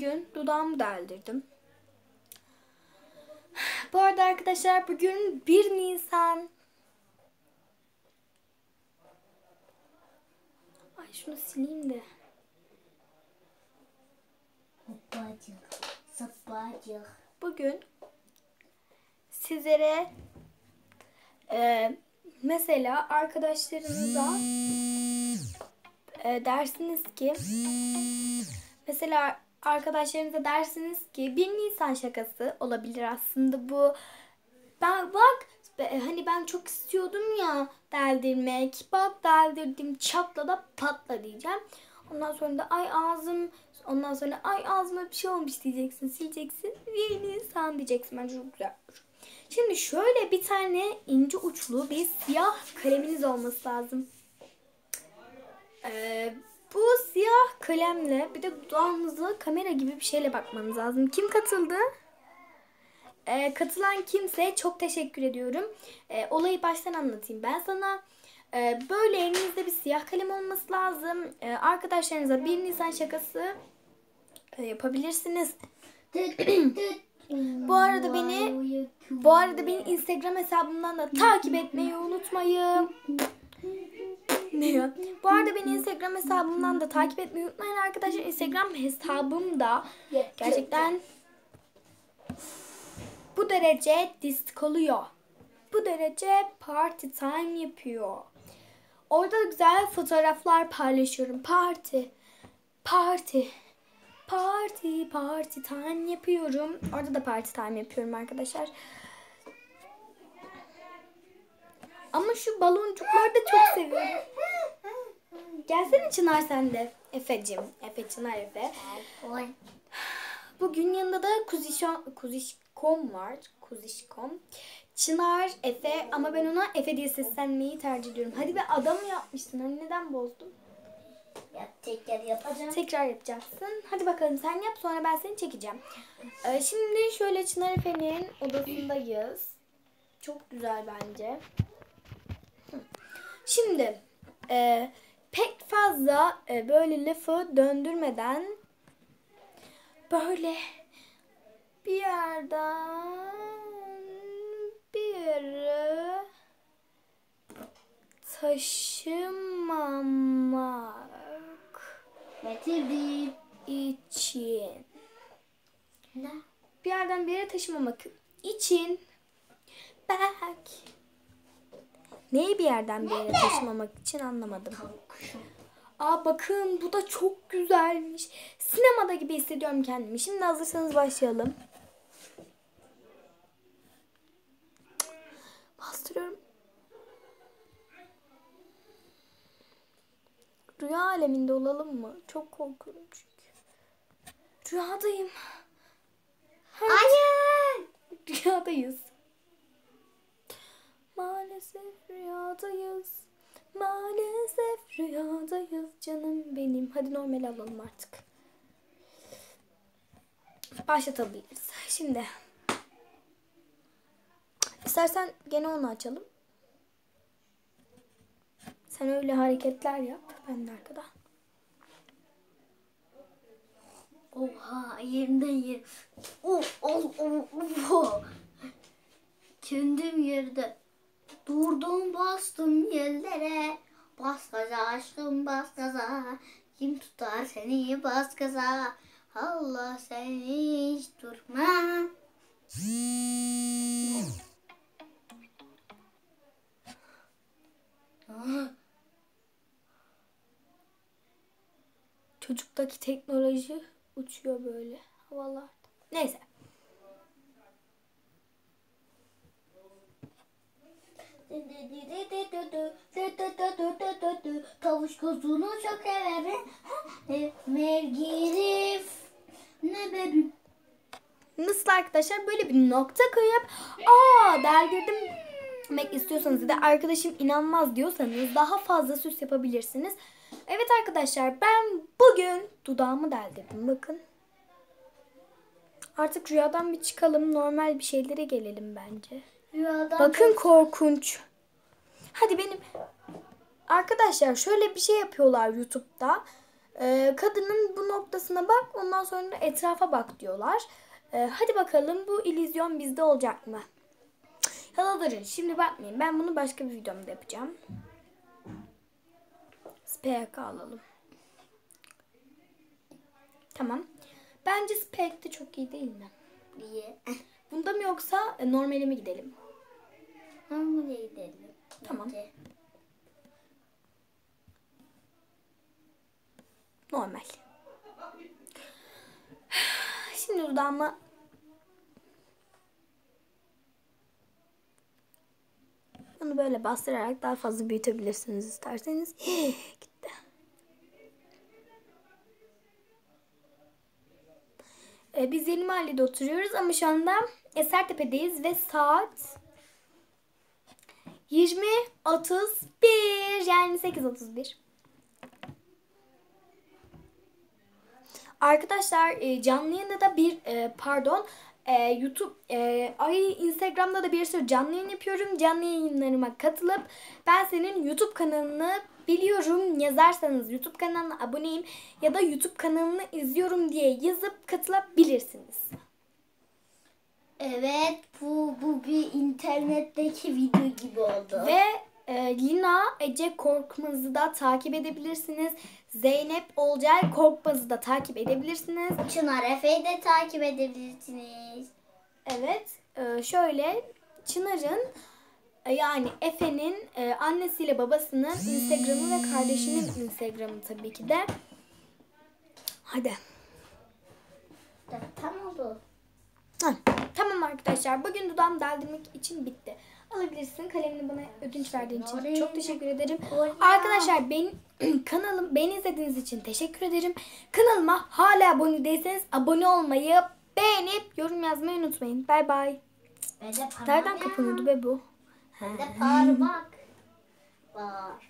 bugün dudağımı deldirdim. Bu arada arkadaşlar bugün 1 Nisan. Ay şunu sileyim de. Hoppacık. Zıppacık. Bugün sizlere e, mesela arkadaşlarınıza e, dersiniz ki mesela arkadaşlarınıza dersiniz ki 1 Nisan şakası olabilir aslında bu. Ben bak hani ben çok istiyordum ya deldirmek. Bak deldirdim çatla da patla diyeceğim. Ondan sonra da ay ağzım ondan sonra ay ağzıma bir şey olmuş diyeceksin. Sileceksin. 1 Nisan diyeceksin. Bence çok güzel. Şimdi şöyle bir tane ince uçlu bir siyah kaleminiz olması lazım. Ee, bu siyah kalemle bir de dudağınıza kamera gibi bir şeyle bakmanız lazım. Kim katıldı? Ee, katılan kimse çok teşekkür ediyorum. Ee, olayı baştan anlatayım ben sana. Ee, böyle elinizde bir siyah kalem olması lazım. Ee, arkadaşlarınıza 1 Nisan şakası e, yapabilirsiniz. Bu arada beni bu arada beni Instagram hesabımdan da takip etmeyi unutmayın. Ya? Bu arada beni Instagram hesabımdan da takip etmeyi unutmayın arkadaşlar. Instagram hesabım da gerçekten bu derece disk oluyor. Bu derece party time yapıyor. Orada da güzel fotoğraflar paylaşıyorum. Party, party, party, party time yapıyorum. Orada da party time yapıyorum arkadaşlar. Ama şu baloncukları da çok seviyorum. Gelsene Çınar sen de. Efe'cim. Efe Çınar Efe. Bugün yanında da Kuzişon, Kuzişkom var. Kuzişkom. Çınar, Efe ama ben ona Efe diye seslenmeyi tercih ediyorum. Hadi be adam yapmıştın. Hani neden bozdun? Yap tekrar yapacağım. Tekrar yapacaksın. Hadi bakalım sen yap sonra ben seni çekeceğim. Ee, şimdi şöyle Çınar Efe'nin odasındayız. Çok güzel bence. Şimdi e, pek fazla e, böyle lafı döndürmeden böyle bir yerden bir yere taşımamak Getirdim. için Ne? bir yerden bir yere taşımamak için belki neyi bir yerden bir yere taşımamak için anlamadım. Aa bakın bu da çok güzelmiş. Sinemada gibi hissediyorum kendimi. Şimdi hazırsanız başlayalım. Bastırıyorum. Rüya aleminde olalım mı? Çok korkuyorum çünkü. Rüyadayım. Hayır. Rüyadayız. Maalesef rüyadayız. Maalesef rüyadayız canım benim. Hadi normal alalım artık. Başlatabiliriz. Şimdi. İstersen gene onu açalım. Sen öyle hareketler yap. Ben de arkada. Oha yerimden yer. Oh, oh, oh, oh. Kendim yerde. Durdum bastım yerlere. Bas gaza aşkım bas gaza. Kim tutar seni bas gaza. Allah seni hiç durma. Çocuktaki teknoloji uçuyor böyle havalarda. Neyse. Tavus kuzunu çok severim. Mergirif. Ne benim? Nasıl arkadaşlar böyle bir nokta koyup aa deldirdim demek istiyorsanız da arkadaşım inanmaz diyorsanız daha fazla süs yapabilirsiniz. Evet arkadaşlar ben bugün dudağımı deldirdim bakın. Artık rüyadan bir çıkalım normal bir şeylere gelelim bence. Rüyadan Bakın korkunç. Hadi benim arkadaşlar şöyle bir şey yapıyorlar YouTube'da. Ee, kadının bu noktasına bak ondan sonra etrafa bak diyorlar. Ee, hadi bakalım bu illüzyon bizde olacak mı? Ya da durun şimdi bakmayın ben bunu başka bir videomda yapacağım. SPK alalım. Tamam. Bence SPK de çok iyi değil mi? Niye? Bunda mı yoksa e, normale mi gidelim? Buraya gidelim. Tamam. Bence. Normal. Şimdi dudağıma bunu böyle bastırarak daha fazla büyütebilirsiniz isterseniz. Gitti. Ee, biz Yeni Mahalle'de oturuyoruz ama şu anda Esertepe'deyiz ve saat 20.31 yani 8.31. Arkadaşlar e, canlı yayında da bir e, pardon e, YouTube ay Instagram'da da bir sürü canlı yayın yapıyorum. Canlı yayınlarıma katılıp ben senin YouTube kanalını biliyorum yazarsanız YouTube kanalına aboneyim ya da YouTube kanalını izliyorum diye yazıp katılabilirsiniz. Evet bu bu bir internetteki video gibi oldu. Ve e, Lina Ece Korkmaz'ı da takip edebilirsiniz. Zeynep Olcay Korkmaz'ı da takip edebilirsiniz. Çınar Efe'yi de takip edebilirsiniz. Evet, e, şöyle Çınar'ın e, yani Efe'nin e, annesiyle babasının Instagram'ı ve kardeşinin Instagram'ı tabii ki de. Hadi. Tam oldu. Arkadaşlar. Bugün dudağımı deldirmek için bitti. Alabilirsin. Kalemini bana ödünç verdiğin için çok teşekkür ederim. Arkadaşlar benim kanalım beni izlediğiniz için teşekkür ederim. Kanalıma hala abone değilseniz abone olmayı, beğenip yorum yazmayı unutmayın. Bay bay. Ben Nereden kapanıyordu be bu? Ben de parmak var.